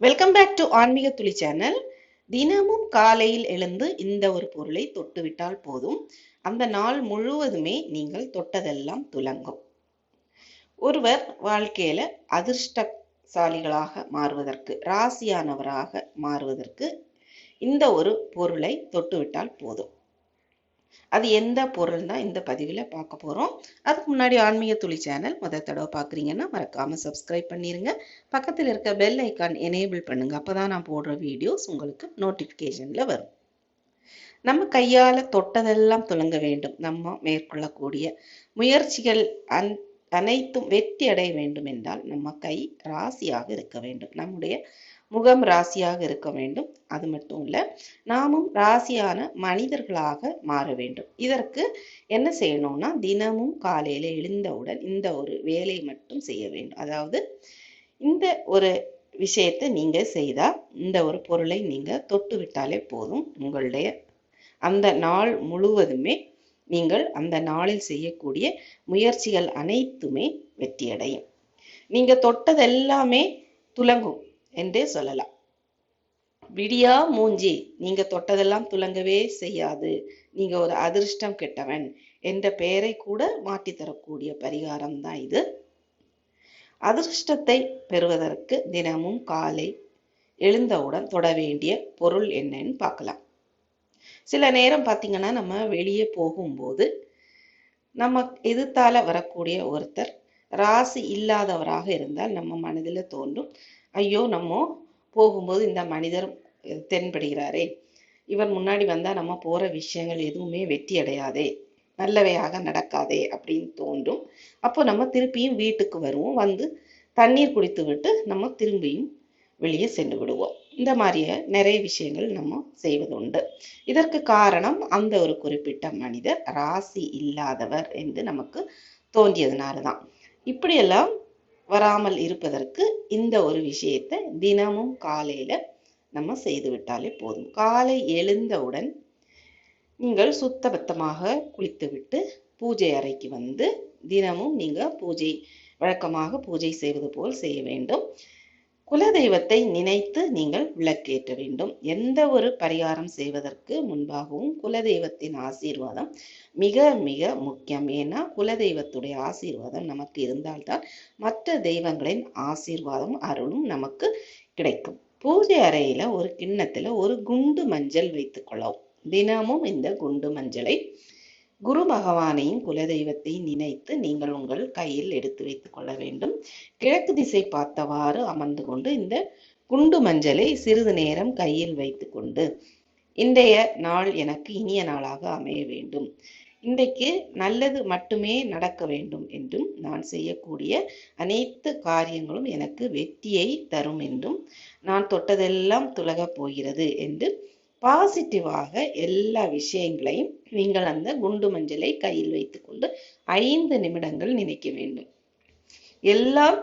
Welcome back to ஆன்மீக துளி channel தினமும் காலையில் எழுந்து இந்த ஒரு பொருளை தொட்டுவிட்டால் போதும். அந்த நாள் முழுவதுமே நீங்கள் தொட்டதெல்லாம் துலங்கும். ஒருவர் வாழ்க்கையில அதிர்ஷ்டசாலிகளாக மாறுவதற்கு ராசியானவராக மாறுவதற்கு இந்த ஒரு பொருளை தொட்டுவிட்டால் போதும். அது எந்த பொருள் தான் இந்த பதிவில் பார்க்க போகிறோம் அதுக்கு முன்னாடி ஆன்மீக துளி சேனல் முதல் தடவை பார்க்குறீங்கன்னா மறக்காமல் சப்ஸ்கிரைப் பண்ணிடுங்க பக்கத்தில் இருக்க பெல் ஐக்கான் எனேபிள் பண்ணுங்க. அப்போ தான் நான் போடுற வீடியோஸ் உங்களுக்கு நோட்டிஃபிகேஷனில் வரும். நம்ம கையால் தொட்டதெல்லாம் துலங்க வேண்டும். நம்ம மேற்கொள்ளக்கூடிய முயற்சிகள் அன் அனைத்தும் வெற்றி அடைய வேண்டும் என்றால் நம்ம கை ராசியாக இருக்க வேண்டும். நம்முடைய முகம் ராசியாக இருக்க வேண்டும். அது மட்டும் இல்லை நாமும் ராசியான மனிதர்களாக மாற வேண்டும். இதற்கு என்ன செய்யணும்னா தினமும் காலையில் எழுந்தவுடன் இந்த ஒரு வேலை மட்டும் செய்ய வேண்டும். அதாவது இந்த ஒரு விஷயத்தை நீங்கள் செய்தால் இந்த ஒரு பொருளை நீங்கள் தொட்டு விட்டாலே போதும். உங்களுடைய அந்த நாள் முழுவதுமே நீங்கள் அந்த நாளில் செய்யக்கூடிய முயற்சிகள் அனைத்துமே வெற்றியடையும். நீங்கள் தொட்டதெல்லாமே துலங்கும். என்றே சொல்லலாம். விடியா மூஞ்சி நீங்க தொட்டதெல்லாம் துலங்கவே செய்யாது. நீங்க ஒரு அதிர்ஷ்டம் கெட்டவன் என்ற பெயரை கூட மாற்றி தரக்கூடிய பரிகாரம் தான் இது. அதிர்ஷ்டத்தை பெறுவதற்கு தினமும் காலை எழுந்தவுடன் தொட வேண்டிய பொருள் என்னன்னு பார்க்கலாம். சில நேரம் பார்த்தீங்கன்னா நம்ம வெளியே போகும்போது நம்ம எதிர்த்தால வரக்கூடிய ஒருத்தர் ராசி இல்லாதவராக இருந்தால் நம்ம மனதில் தோன்றும் ஐயோ நம்ம போகும்போது இந்த மனிதர் தென்படுகிறாரே. இவர் முன்னாடி வந்தா நம்ம போற விஷயங்கள் எதுவுமே வெற்றி அடையாதே. நல்லவையாக நடக்காதே அப்படின்னு தோன்றும். அப்போ நம்ம திருப்பியும் வீட்டுக்கு வருவோம். வந்து தண்ணீர் குடித்து விட்டு நம்ம திரும்பியும் வெளியே சென்று விடுவோம். இந்த மாதிரிய நிறைய விஷயங்கள் நம்ம செய்வது உண்டு இதற்கு காரணம் அந்த ஒரு குறிப்பிட்ட மனிதர் ராசி இல்லாதவர் என்று நமக்கு தோன்றியதுனால தான் இப்படியெல்லாம் வராமல் இருப்பதற்கு இந்த ஒரு விஷயத்தை தினமும் காலையில நம்ம செய்து விட்டாலே போதும். காலை எழுந்தவுடன் நீங்கள் சுத்தபத்தமாக குளித்துவிட்டு பூஜை அறைக்கு வந்து தினமும் நீங்க பூஜை வழக்கமாக பூஜை செய்வது போல் செய்ய வேண்டும். குலதெய்வத்தை நினைத்து நீங்கள் விளக்கேற்ற வேண்டும். எந்த ஒரு பரிகாரம் செய்வதற்கு முன்பாகவும் குலதெய்வத்தின் ஆசீர்வாதம் மிக மிக முக்கியம். ஏன்னா குலதெய்வத்துடைய ஆசீர்வாதம் நமக்கு இருந்தால்தான் மற்ற தெய்வங்களின் ஆசீர்வாதம் அருளும் நமக்கு கிடைக்கும். பூஜை அறையில ஒரு கிண்ணத்துல ஒரு குண்டு மஞ்சள் வைத்துக் கொள்ளவும். தினமும் இந்த குண்டு மஞ்சளை குரு பகவானையும் குலதெய்வத்தை நினைத்து நீங்கள் உங்கள் கையில் எடுத்து வைத்துக் கொள்ள வேண்டும். கிழக்கு திசை பார்த்தவாறு அமர்ந்து கொண்டு இந்த குண்டு மஞ்சளை சிறிது நேரம் கையில் வைத்து கொண்டு இன்றைய நாள் எனக்கு இனிய நாளாக அமைய வேண்டும். இன்றைக்கு நல்லது மட்டுமே நடக்க வேண்டும் என்றும் நான் செய்யக்கூடிய அனைத்து காரியங்களும் எனக்கு வெற்றியை தரும் என்றும் நான் தொட்டதெல்லாம் துலகப் போகிறது என்று பாசிட்டிவாக எல்லா விஷயங்களையும் நீங்கள் அந்த குண்டு மஞ்சளை கையில் வைத்துக்கொண்டு ஐந்து நிமிடங்கள் நினைக்க வேண்டும். எல்லாம்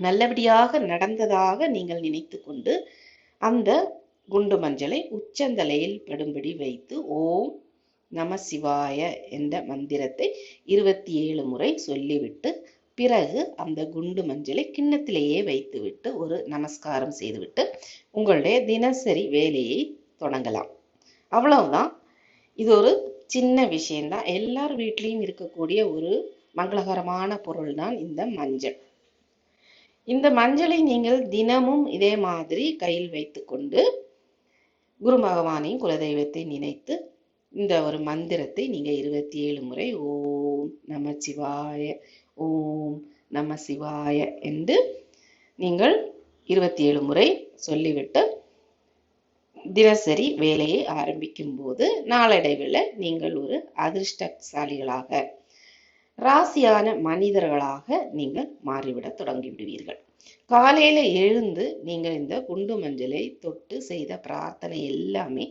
நல்லபடியாக நடந்ததாக நீங்கள் நினைத்து கொண்டு அந்த குண்டு மஞ்சளை உச்சந்தலையில் படும்படி வைத்து ஓம் நம சிவாய என்ற மந்திரத்தை இருபத்தி ஏழு முறை சொல்லிவிட்டு பிறகு அந்த குண்டு மஞ்சளை கிண்ணத்திலேயே வைத்துவிட்டு ஒரு நமஸ்காரம் செய்துவிட்டு உங்களுடைய தினசரி வேலையை தொடங்கலாம். அவ்வளவுதான். இது ஒரு சின்ன விஷயம்தான். எல்லார் வீட்லேயும் இருக்கக்கூடிய ஒரு மங்களகரமான பொருள் தான் இந்த மஞ்சள். இந்த மஞ்சளை நீங்கள் தினமும் இதே மாதிரி கையில் வைத்துக்கொண்டு குரு பகவானையும் குலதெய்வத்தை நினைத்து இந்த ஒரு மந்திரத்தை நீங்கள் இருபத்தி ஏழு முறை ஓம் நம சிவாய ஓம் நம சிவாய என்று நீங்கள் இருபத்தி ஏழு முறை சொல்லிவிட்டு தினசரி வேலையை ஆரம்பிக்கும் போது நாளடைவில் நீங்கள் ஒரு அதிர்ஷ்டசாலிகளாக ராசியான மனிதர்களாக நீங்கள் மாறிவிட தொடங்கி விடுவீர்கள் காலையில எழுந்து நீங்கள் இந்த குண்டு மஞ்சளை தொட்டு செய்த பிரார்த்தனை எல்லாமே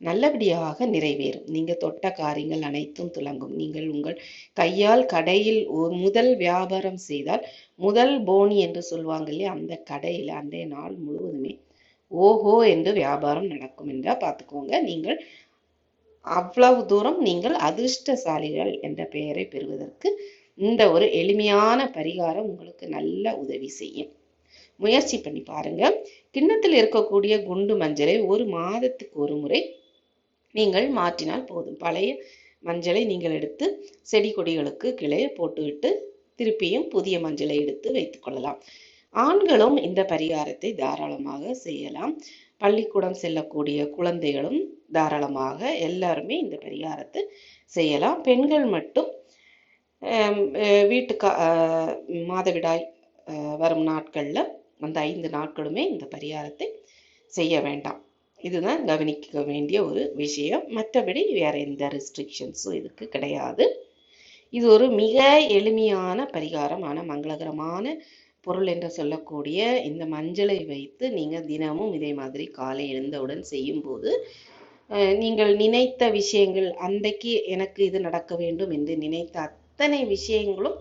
நல்லபடியாக நிறைவேறும். நீங்கள் தொட்ட காரியங்கள் அனைத்தும் துலங்கும். நீங்கள் உங்கள் கையால் கடையில் ஒரு முதல் வியாபாரம் செய்தால் முதல் போனி என்று சொல்லுவாங்க இல்லையா அந்த கடையில் அன்றைய நாள் முழுவதுமே ஓஹோ என்று வியாபாரம் நடக்கும் என்றா பார்த்துக்கோங்க. நீங்கள் அவ்வளவு தூரம் நீங்கள் அதிர்ஷ்டசாலிகள் என்ற பெயரை பெறுவதற்கு இந்த ஒரு எளிமையான பரிகாரம் உங்களுக்கு நல்ல உதவி செய்யும். முயற்சி பண்ணி பாருங்க. கிண்ணத்தில் இருக்கக்கூடிய குண்டு மஞ்சளை ஒரு மாதத்துக்கு ஒரு முறை நீங்கள் மாற்றினால் போதும். பழைய மஞ்சளை நீங்கள் எடுத்து செடி கொடிகளுக்கு கிளையை போட்டுவிட்டு திருப்பியும் புதிய மஞ்சளை எடுத்து வைத்துக் கொள்ளலாம். ஆண்களும் இந்த பரிகாரத்தை தாராளமாக செய்யலாம். பள்ளிக்கூடம் செல்லக்கூடிய குழந்தைகளும் தாராளமாக எல்லாருமே இந்த பரிகாரத்தை செய்யலாம். பெண்கள் மட்டும் வீட்டுக்கா வீட்டுக்கு ஆஹ், மாதவிடாய் வரும் நாட்களில் அந்த ஐந்து நாட்களுமே இந்த பரிகாரத்தை செய்ய வேண்டாம். இதுதான் கவனிக்க வேண்டிய ஒரு விஷயம். மற்றபடி வேற எந்த ரெஸ்ட்ரிக்ஷன்ஸும் இதுக்கு கிடையாது. இது ஒரு மிக எளிமையான பரிகாரமான மங்களகரமான பொருள் என்று சொல்லக்கூடிய இந்த மஞ்சளை வைத்து நீங்கள் தினமும் இதே மாதிரி காலை எழுந்தவுடன் செய்யும்போது நீங்கள் நினைத்த விஷயங்கள் அன்றைக்கு எனக்கு இது நடக்க வேண்டும் என்று நினைத்த அத்தனை விஷயங்களும்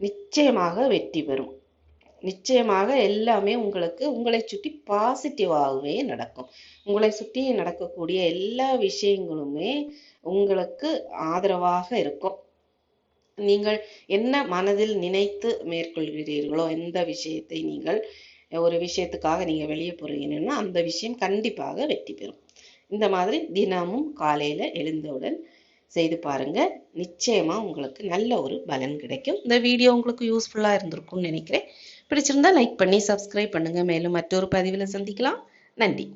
நிச்சயமாக வெற்றி பெறும். நிச்சயமாக எல்லாமே உங்களுக்கு உங்களை சுற்றி பாசிட்டிவாகவே நடக்கும். உங்களை சுற்றி நடக்கக்கூடிய எல்லா விஷயங்களுமே உங்களுக்கு ஆதரவாக இருக்கும். நீங்கள் என்ன மனதில் நினைத்து மேற்கொள்கிறீர்களோ எந்த விஷயத்தை நீங்கள் ஒரு விஷயத்துக்காக நீங்கள் வெளியே போகிறீங்கன்னா அந்த விஷயம் கண்டிப்பாக வெற்றி பெறும். இந்த மாதிரி தினமும் காலையில் எழுந்தவுடன் செய்து பாருங்கள் நிச்சயமாக உங்களுக்கு நல்ல ஒரு பலன் கிடைக்கும். இந்த வீடியோ உங்களுக்கு யூஸ்ஃபுல்லாக இருந்திருக்கும்னு நினைக்கிறேன். பிடிச்சிருந்தா லைக் பண்ணி சப்ஸ்கிரைப் பண்ணுங்கள் மேலும் மற்றொரு பதிவில் சந்திக்கலாம். நன்றி.